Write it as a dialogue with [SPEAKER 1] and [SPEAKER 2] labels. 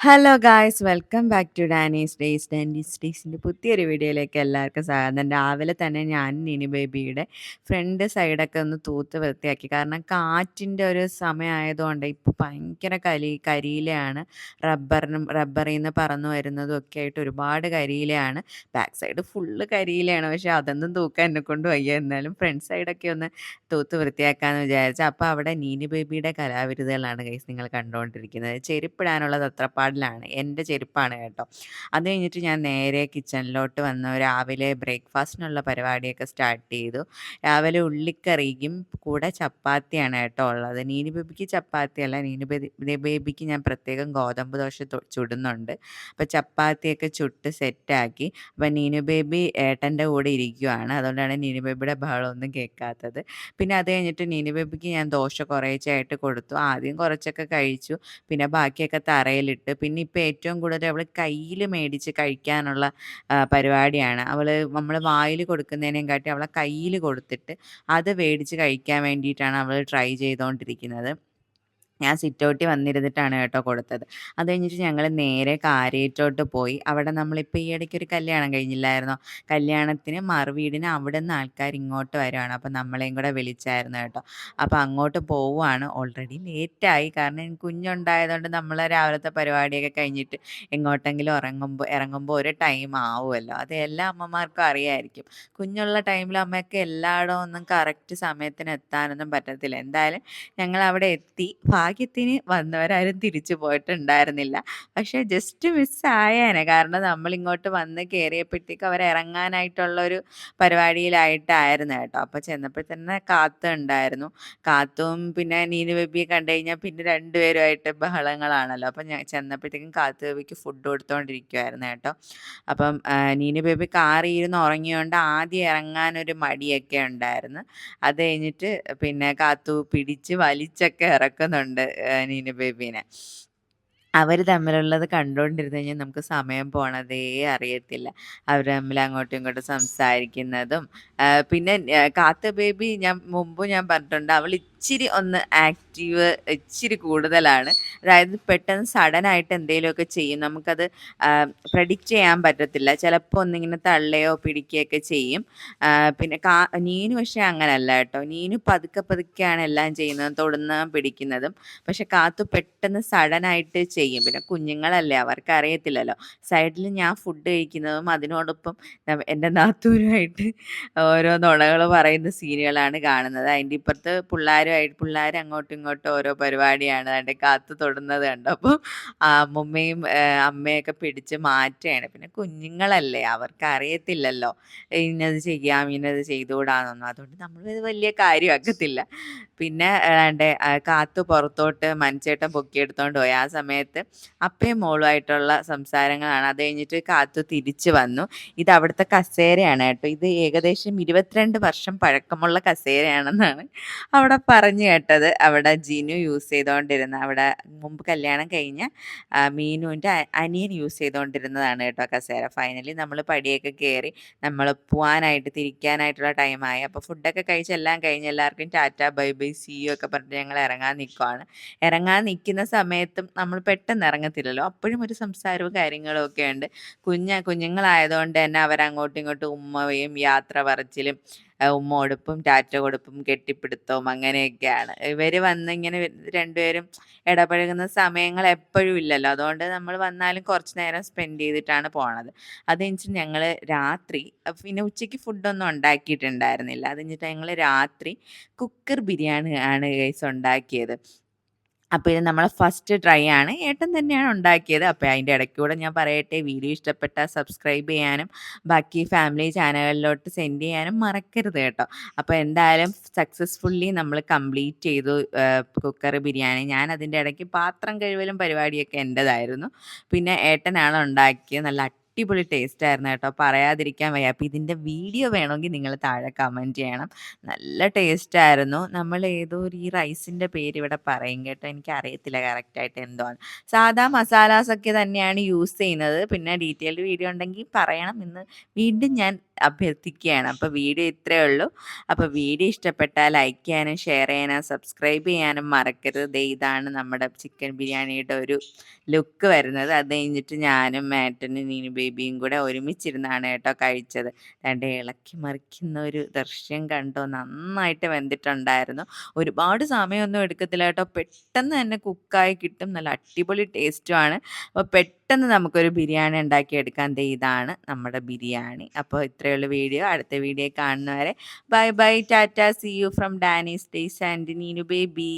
[SPEAKER 1] Hello guys welcome back to Dani's days Dani's ഡേയ്സിന്റെ പുതിയൊരു വീഡിയോയിലേക്ക് എല്ലാവർക്കും സ്വാഗതം. രാവിലെ തന്നെ ഞാൻ നിനി ബേബിയുടെ ഫ്രണ്ട് സൈഡൊക്കെ ഒന്ന് തൂത്ത് വൃത്തിയാക്കി. കാരണം കാറ്റിന്റെ ഒരു സമയമായതുകൊണ്ട് ഇപ്പോൾ ഭയങ്കര കലി കരിയിലയാണ്. റബ്ബറിനും റബ്ബറിൽ നിന്ന് പറന്നു വരുന്നതും ഒക്കെ ആയിട്ട് ഒരുപാട് കരിയിലയാണ്. ബാക്ക് സൈഡ് ഫുള്ള് കരിയിലയാണ്. പക്ഷേ അതൊന്നും തൂക്കാൻ എന്നെ കൊണ്ട് വയ്യ. എന്നാലും ഫ്രണ്ട് സൈഡൊക്കെ ഒന്ന് തൂത്ത് വൃത്തിയാക്കാമെന്ന് വിചാരിച്ചു. അപ്പോൾ അവിടെ നീനി ബേബിയുടെ കലാവിരുതുകളാണ് ഗൈസ് നിങ്ങൾ കണ്ടുകൊണ്ടിരിക്കുന്നത്. ചെരുപ്പിടാനുള്ള തത്രപ്പാട് പാടിലാണ്. എന്റെ ചെരുപ്പാണ് കേട്ടോ. അത് കഴിഞ്ഞിട്ട് ഞാൻ നേരെ കിച്ചണിലോട്ട് വന്നു രാവിലെ ബ്രേക്ക്ഫാസ്റ്റിനുള്ള പരിപാടിയൊക്കെ സ്റ്റാർട്ട് ചെയ്തു. രാവിലെ ഉള്ളിക്കറിയും കൂടെ ചപ്പാത്തിയാണ് കേട്ടോ ഉള്ളത്. നീനി ബേബിക്ക് ചപ്പാത്തിയല്ല നീനി ബേബിക്ക് ഞാൻ പ്രത്യേകം ഗോതമ്പ് ദോശ ചുടുന്നുണ്ട്. അപ്പോൾ ചപ്പാത്തിയൊക്കെ ചുട്ട് സെറ്റാക്കി. അപ്പോൾ നീനു ബേബി ഏട്ടന്റെ കൂടെ ഇരിക്കുവാണ്. അതുകൊണ്ടാണ് നീനു ബേബിയുടെ ബഹളമൊന്നും കേൾക്കാത്തത്. പിന്നെ അത് കഴിഞ്ഞിട്ട് നീനു ബേബിക്ക് ഞാൻ ദോശ കുറേച്ചായിട്ട് കൊടുത്തു. ആദ്യം കുറച്ചൊക്കെ കഴിച്ചു. പിന്നെ ബാക്കിയൊക്കെ തറയിലിട്ട് പിന്നെ ഇപ്പോൾ ഏറ്റവും കൂടുതൽ അവൾ കയ്യിൽ മേടിച്ച് കഴിക്കാനുള്ള പരിപാടിയാണ്. അവൾ നമ്മൾ വായിൽ കൊടുക്കുന്നതിനേയും കാട്ടി അവളെ കയ്യിൽ കൊടുത്തിട്ട് അത് മേടിച്ച് കഴിക്കാൻ വേണ്ടിയിട്ടാണ് അവൾ ട്രൈ ചെയ്തുകൊണ്ടിരിക്കുന്നത് ഞാൻ സിറ്റൗട്ടിൽ വന്നിരുന്നിട്ടാണ് കേട്ടോ കൊടുത്തത്. അത് കഴിഞ്ഞിട്ട് ഞങ്ങൾ നേരെ കാര്യേറ്റോട്ട് പോയി. അവിടെ നമ്മളിപ്പോൾ ഈ ഇടയ്ക്ക് ഒരു കല്യാണം കഴിഞ്ഞില്ലായിരുന്നോ? കല്യാണത്തിന് മറുവീടിന് അവിടെ നിന്ന് ആൾക്കാർ ഇങ്ങോട്ട് വരുവാണ്. അപ്പോൾ നമ്മളെയും കൂടെ വിളിച്ചായിരുന്നു കേട്ടോ. അപ്പോൾ അങ്ങോട്ട് പോവുകയാണ് ഓൾറെഡി ലേറ്റായി കാരണം കുഞ്ഞുണ്ടായതുകൊണ്ട് നമ്മൾ രാവിലത്തെ പരിപാടിയൊക്കെ കഴിഞ്ഞിട്ട് എങ്ങോട്ടെങ്കിലും ഇറങ്ങുമ്പോൾ ഇറങ്ങുമ്പോൾ ഒരു ടൈം ആവുമല്ലോ. അത് എല്ലാ അമ്മമാർക്കും അറിയായിരിക്കും. കുഞ്ഞുള്ള ടൈമിൽ അമ്മയൊക്കെ എല്ലായിടവും ഒന്നും കറക്റ്റ് സമയത്തിന് എത്താനൊന്നും പറ്റത്തില്ല. എന്തായാലും ഞങ്ങൾ അവിടെ എത്തി. ഭാഗ്യത്തിന് വന്നവരാരും തിരിച്ചു പോയിട്ടുണ്ടായിരുന്നില്ല. പക്ഷെ ജസ്റ്റ് മിസ്സായേനെ കാരണം നമ്മൾ ഇങ്ങോട്ട് വന്ന് കയറിയപ്പോഴത്തേക്ക് അവർ ഇറങ്ങാനായിട്ടുള്ള ഒരു പരിപാടിയിലായിട്ടായിരുന്നു കേട്ടോ. അപ്പോൾ ചെന്നപ്പോൾ തന്നെ കാത്തു ഉണ്ടായിരുന്നു. കാത്തും പിന്നെ നീനു ബേബിയെ കണ്ടു കഴിഞ്ഞാൽ പിന്നെ രണ്ടുപേരുമായിട്ട് ബഹളങ്ങളാണല്ലോ. അപ്പം ഞാൻ ചെന്നപ്പോഴത്തേക്കും കാത്തു ബേബിക്ക് ഫുഡ് കൊടുത്തുകൊണ്ടിരിക്കുമായിരുന്നു കേട്ടോ. അപ്പം നീനു ബേബി കാറിയിരുന്ന് ഉറങ്ങിയോണ്ട് ആദ്യം ഇറങ്ങാനൊരു മടിയൊക്കെ ഉണ്ടായിരുന്നു. അത് കഴിഞ്ഞിട്ട് പിന്നെ കാത്തു പിടിച്ച് വലിച്ചൊക്കെ ഇറക്കുന്നുണ്ട് നീന ബേബീനെ. അവർ തമ്മിലുള്ളത് കണ്ടുകൊണ്ടിരുന്ന് കഴിഞ്ഞാൽ നമുക്ക് സമയം പോണതേ അറിയത്തില്ല. അവർ തമ്മിൽ അങ്ങോട്ടും ഇങ്ങോട്ടും സംസാരിക്കുന്നതും പിന്നെ കാത്ത ബേബി ഞാൻ മുമ്പ് ഞാൻ പറഞ്ഞിട്ടുണ്ട് അവൾ ഇച്ചിരി ഒന്ന് ആക്റ്റീവ് ഇച്ചിരി കൂടുതലാണ്. അതായത് പെട്ടെന്ന് സഡനായിട്ട് എന്തെങ്കിലുമൊക്കെ ചെയ്യും. നമുക്കത് പ്രഡിക്റ്റ് ചെയ്യാൻ പറ്റത്തില്ല. ചിലപ്പോൾ ഒന്നിങ്ങനെ തള്ളയോ പിടിക്കുകയൊക്കെ ചെയ്യും. പിന്നെ കാ നീനു പക്ഷേ അങ്ങനല്ല കേട്ടോ. നീനു പതുക്കെ പതുക്കെയാണ് എല്ലാം ചെയ്യുന്നതും. തൊടുന്നതും പിടിക്കുന്നതും. പക്ഷെ കാത്തു പെട്ടെന്ന് സഡനായിട്ട് ചെയ്യും. പിന്നെ കുഞ്ഞുങ്ങളല്ലേ അവർക്ക് അറിയത്തില്ലല്ലോ സൈഡിൽ ഞാൻ ഫുഡ് കഴിക്കുന്നതും അതിനോടൊപ്പം എന്റെ നാത്തൂരുമായിട്ട് ഓരോ നുണകൾ പറയുന്ന സീനുകളാണ് കാണുന്നത്. അതിന്റെ ഇപ്പുറത്ത് പിള്ളേർ പിള്ളേരുമായിട്ട് പിള്ളേർ അങ്ങോട്ടും ഇങ്ങോട്ടും ഓരോ പരിപാടിയാണ് അതിന്റെ കാത്തു തൊടുന്നത് കണ്ടു. അപ്പോൾ അമ്മുമ്മയും അമ്മയൊക്കെ പിടിച്ച് മാറ്റുകയാണ്. പിന്നെ കുഞ്ഞുങ്ങളല്ലേ അവർക്ക് അറിയത്തില്ലല്ലോ ഇന്നത് ചെയ്യാം ഇന്നത് ചെയ്തുകൂടാന്നൊന്നും. അതുകൊണ്ട് നമ്മൾ വലിയ കാര്യമാക്കത്തില്ല. പിന്നെ എന്റെ കാത്തു പുറത്തോട്ട് മനുച്ചേട്ടൻ പൊക്കിയെടുത്തോണ്ട് പോയി. ആ സമയത്ത് അപ്പയും മോളുമായിട്ടുള്ള സംസാരങ്ങളാണ്. അത് കഴിഞ്ഞിട്ട് കാത്തു തിരിച്ചു വന്നു. ഇത് അവിടുത്തെ കസേരയാണ് കേട്ടോ. ഇത് ഏകദേശം ഇരുപത്തിരണ്ട് വർഷം പഴക്കമുള്ള കസേരയാണെന്നാണ് അവിടെ പറഞ്ഞു കേട്ടത് അവിടെ ജിനു യൂസ് ചെയ്തുകൊണ്ടിരുന്ന അവിടെ മുമ്പ് കല്യാണം കഴിഞ്ഞ മീനുവിന്റെ അനിയൻ യൂസ് ചെയ്തുകൊണ്ടിരുന്നതാണ് കേട്ടോ കസേര. ഫൈനലി നമ്മൾ പടിയൊക്കെ കയറി നമ്മൾ പോവാനായിട്ട് തിരിക്കാനായിട്ടുള്ള ടൈമായി അപ്പോൾ ഫുഡൊക്കെ കഴിച്ചെല്ലാം കഴിഞ്ഞ് എല്ലാവർക്കും tata bye bye see you ഒക്കെ പറഞ്ഞിട്ട് ഞങ്ങൾ ഇറങ്ങാൻ നിൽക്കുവാണ് ഇറങ്ങാൻ നിൽക്കുന്ന സമയത്തും നമ്മൾ പെട്ടെന്ന് ഇറങ്ങത്തില്ലല്ലോ. അപ്പോഴും ഒരു സംസാരവും കാര്യങ്ങളും ഒക്കെ ഉണ്ട്. കുഞ്ഞ കുഞ്ഞുങ്ങളായതുകൊണ്ട് തന്നെ അവരങ്ങോട്ടും ഇങ്ങോട്ടും ഉമ്മയും യാത്ര പറച്ചിലും ഉമ്മ കൊടുപ്പും ടാറ്റ കൊടുപ്പും കെട്ടിപ്പിടുത്തവും അങ്ങനെയൊക്കെയാണ്. ഇവർ വന്ന് ഇങ്ങനെ രണ്ടുപേരും ഇടപഴകുന്ന സമയങ്ങൾ എപ്പോഴും ഇല്ലല്ലോ. അതുകൊണ്ട് നമ്മൾ വന്നാലും കുറച്ച് നേരം സ്പെൻഡ് ചെയ്തിട്ടാണ് പോണത്. അത് കഴിഞ്ഞിട്ട് ഞങ്ങൾ രാത്രി പിന്നെ ഉച്ചയ്ക്ക് ഫുഡൊന്നും ഉണ്ടാക്കിയിട്ടുണ്ടായിരുന്നില്ല. അത് കഴിഞ്ഞിട്ട് ഞങ്ങൾ രാത്രി കുക്കർ ബിരിയാണി ആണ് ഗൈസ് ഉണ്ടാക്കിയത്. അപ്പോൾ ഇത് നമ്മളെ ഫസ്റ്റ് ട്രൈ ആണ്. ഏട്ടൻ തന്നെയാണ് ഉണ്ടാക്കിയത്. അപ്പോൾ അതിന്റെ ഇടയ്ക്കൂടെ ഞാൻ പറയട്ടെ വീഡിയോ ഇഷ്ടപ്പെട്ട സബ്സ്ക്രൈബ് ചെയ്യാനും ബാക്കി ഫാമിലി ചാനലുകളിലോട്ട് സെൻഡ് ചെയ്യാനും മറക്കരുത് കേട്ടോ. അപ്പോൾ എന്തായാലും സക്സസ്ഫുള്ളി നമ്മൾ കംപ്ലീറ്റ് ചെയ്തു. കുക്കർ ബിരിയാണി. ഞാൻ അതിന്റെ ഇടയ്ക്ക് പാത്രം കഴിവലും പരിപാടിയൊക്കെ എന്റെതായിരുന്നു. പിന്നെ ഏട്ടനാണ് ഉണ്ടാക്കിയത്. നല്ല അടിപൊളി ടേസ്റ്റ് ആയിരുന്നു കേട്ടോ. പറയാതിരിക്കാൻ വയ്യ. അപ്പോൾ ഇതിന്റെ വീഡിയോ വേണമെങ്കിൽ നിങ്ങൾ താഴെ കമന്റ് ചെയ്യണം. നല്ല ടേസ്റ്റ് ആയിരുന്നു. നമ്മൾ ഏതോ ഒരു ഈ റൈസിന്റെ പേര് ഇവിടെ പറയും കേട്ടോ. എനിക്ക് അറിയത്തില്ല കറക്റ്റായിട്ട് എന്തോന്ന്. സാധാ മസാലാസൊക്കെ തന്നെയാണ് യൂസ് ചെയ്യുന്നത്. പിന്നെ ഡീറ്റെയിൽഡ് വീഡിയോ ഉണ്ടെങ്കിൽ പറയണം. ഇന്ന് വീണ്ടും ഞാൻ അഭ്യർത്ഥിക്കുകയാണ്. അപ്പോൾ വീഡിയോ ഇത്രയേ ഉള്ളൂ. അപ്പോൾ വീഡിയോ ഇഷ്ടപ്പെട്ടാൽ ലൈക്ക് ചെയ്യാനും ഷെയർ ചെയ്യാനും സബ്സ്ക്രൈബ് ചെയ്യാനും മറക്കരുത്. ഇതാണ് നമ്മുടെ ചിക്കൻ ബിരിയാണിയുടെ ഒരു ലുക്ക് വരുന്നത്. അത് കഴിഞ്ഞിട്ട് ഞാനും മാറ്റനും നീനു ബേബിയും കൂടെ ഒരുമിച്ചിരുന്നാണ് കേട്ടോ കഴിച്ചത്. രണ്ട് ഇളക്കി മറിക്കുന്ന ഒരു ദൃശ്യം കണ്ടോ. നന്നായിട്ട് വെന്തിട്ടുണ്ടായിരുന്നു. ഒരുപാട് സമയമൊന്നും എടുക്കത്തില്ല കേട്ടോ. പെട്ടെന്ന് തന്നെ കുക്കായി കിട്ടും. നല്ല അടിപൊളി ടേസ്റ്റുമാണ് അപ്പോൾ പെട്ടെന്ന് നമുക്കൊരു ബിരിയാണി ഉണ്ടാക്കിയെടുക്കാൻ ദേ ഇതാണ് നമ്മുടെ ബിരിയാണി. അപ്പോൾ ഇത്രയുള്ള വീഡിയോ. അടുത്ത വീഡിയോ കാണുന്നവരെ bye bye tata see you from Dani's days and Neenu baby.